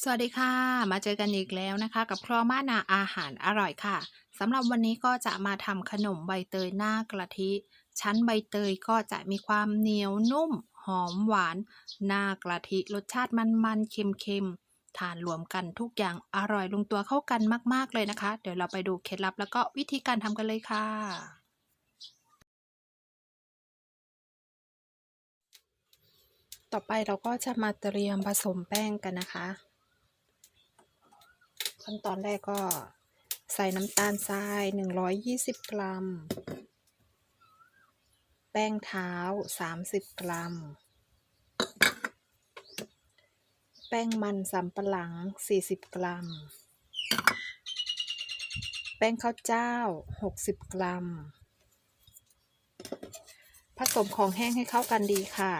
สวัสดีค่ะ มาเจอกันอีกแล้วนะคะ กับครัวมานาอาหารอร่อยค่ะสำหรับวันนี้ก็จะมาทำขนมใบเตยหน้ากะทิ ชั้นใบเตยก็จะมีความเหนียวนุ่ม หอมหวาน หน้ากะทิรสชาติมันๆเค็มๆทานรวมกันทุกอย่างอร่อยลงตัวเข้ากันมากๆเลยนะคะ เดี๋ยวเราไปดูเคล็ดลับแล้วก็วิธีการทำกันเลยค่ะต่อไปเราก็จะมาเตรียมผสมแป้งกันนะคะ ขั้นตอนแรกก็ใส่น้ำตาลทราย 120 กรัม แป้งเท้า 30 กรัม แป้งมันสำปะหลัง 40 กรัม แป้งข้าวเจ้า 60 กรัม ผสมของแห้งให้เข้ากันดีค่ะ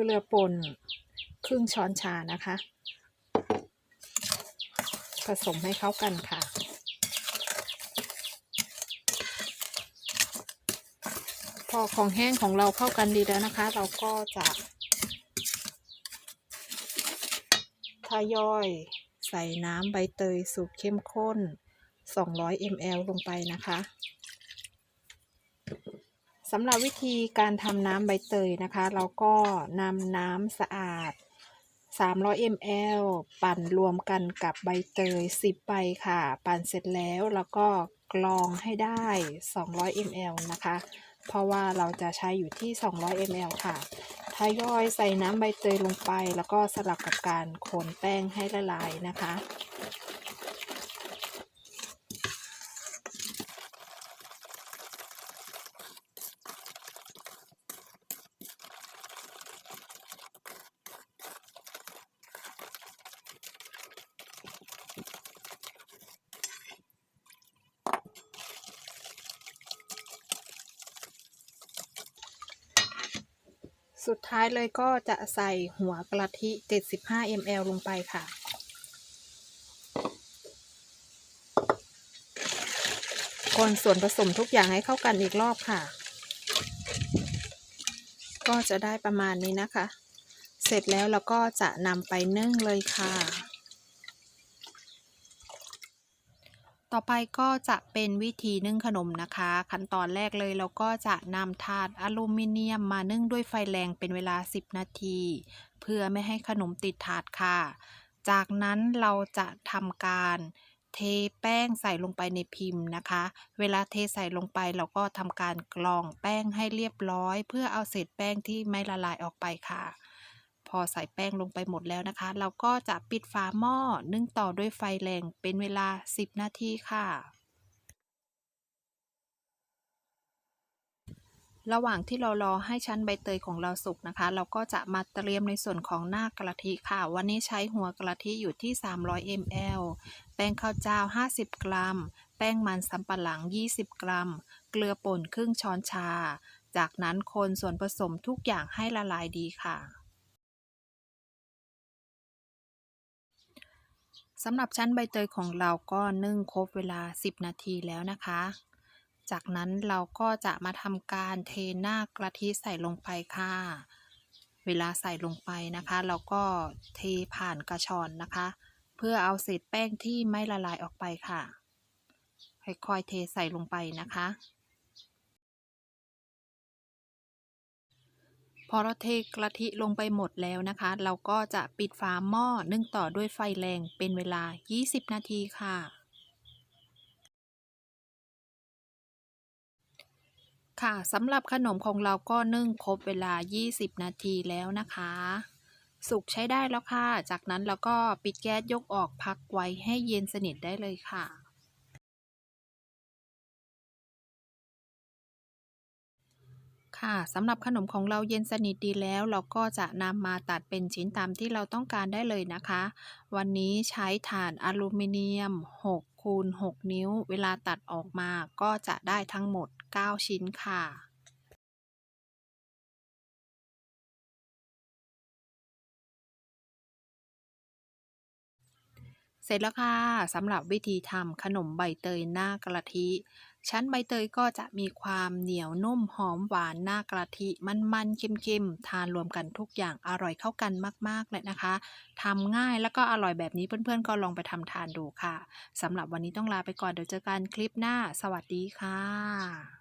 เกลือป่นครึ่งช้อนชานะคะ ผสมให้เข้ากันค่ะ พอของแห้งของเราเข้ากันดีแล้วนะคะ เราก็จะทยอยใส่น้ำใบเตยสูตรเข้มข้น 200 ml ลงไปนะคะ สำหรับวิธีการทำน้ำใบเตยนะคะ เราก็นำน้ำสะอาด 300 ml ปั่นรวมกันกับใบเตย 10 ใบค่ะ ปั่นเสร็จแล้วแล้วก็กรองให้ได้ 200 ml นะคะ เพราะว่าเราจะใช้อยู่ที่ 200 ml ค่ะทยอยใส่น้ำใบเตยลงไป แล้วก็สลับกับการคนแป้งให้ละลายนะคะ สุดท้ายเลยก็จะใส่หัวกะทิ 75 ml ลงไปค่ะ คนส่วนผสมทุกอย่างให้เข้ากันอีกรอบค่ะ ก็จะได้ประมาณนี้นะคะ เสร็จแล้วเราก็จะนำไปนึ่งเลยค่ะ ต่อไปก็จะเป็นวิธีนึ่งขนมนะคะ ขั้นตอนแรกเลยเราก็จะนำถาดอลูมิเนียมมานึ่งด้วยไฟแรงเป็นเวลา 10 นาที เพื่อไม่ให้ขนมติดถาดค่ะ จากนั้นเราจะทำการเทแป้งใส่ลงไปในพิมพ์นะคะ เวลาเทใส่ลงไปเราก็ทำการกรองแป้งให้เรียบร้อย เพื่อเอาเศษแป้งที่ไม่ละลายออกไปค่ะ พอใส่แป้งลงไปหมดแล้วนะคะ เราก็จะปิดฝาหม้อนึ่งต่อด้วยไฟแรงเป็นเวลา 10 นาทีค่ะ ระหว่างที่เรารอให้ชั้นใบเตยของเราสุกนะคะ เราก็จะมาเตรียมในส่วนของหน้ากะทิค่ะ วันนี้ใช้หัวกะทิอยู่ที่ 300 ml แป้งข้าวเจ้า 50 กรัม แป้งมันสำปะหลัง 20 กรัม เกลือป่นครึ่งช้อนชา จากนั้นคนส่วนผสมทุกอย่างให้ละลายดีค่ะ สำหรับชั้นใบเตยของเราก็นึ่งครบเวลา 10 นาทีแล้วนะคะ จากนั้นเราก็จะมาทำการเทหน้ากะทิใส่ลงไปค่ะ เวลาใส่ลงไปนะคะ เราก็เทผ่านกระชอนนะคะ เพื่อเอาเศษแป้งที่ไม่ละลายออกไปค่ะ ค่อยๆเทใส่ลงไปนะคะ พอเราเทกะทิลงไปหมดแล้วนะคะ เราก็จะปิดฝาหม้อนึ่งต่อด้วยไฟแรงเป็นเวลา 20 นาทีค่ะ ค่ะสำหรับขนมของเราก็นึ่งครบเวลา 20 นาทีแล้วนะคะ สุกใช้ได้แล้วค่ะ จากนั้นเราก็ปิดแก๊สยกออกพักไว้ให้เย็นสนิทได้เลยค่ะ ค่ะสำหรับขนมของเราเย็นสนิทดีแล้วเราก็จะนำมาตัดเป็นชิ้นตามที่เราต้องการได้เลยนะคะ วันนี้ใช้ถ่านอลูมิเนียม 6 คูณ 6 นิ้ว เวลาตัดออกมาก็จะได้ทั้งหมด 9 ชิ้นค่ะ เสร็จแล้วค่ะสำหรับวิธีทำขนมใบเตยหน้ากะทิ ชั้นใบเตยก็จะมีความเหนียวนุ่มหอมหวานหน้ากะทิ มันๆเค็มๆ ทานรวมกันทุกอย่างอร่อยเข้ากันมากๆเลยนะคะทำง่ายแล้วก็อร่อยแบบนี้เพื่อนๆ ก็ลองไปทำทานดูค่ะสำหรับวันนี้ต้องลาไปก่อนเดี๋ยวเจอกันคลิปหน้า สวัสดีค่ะ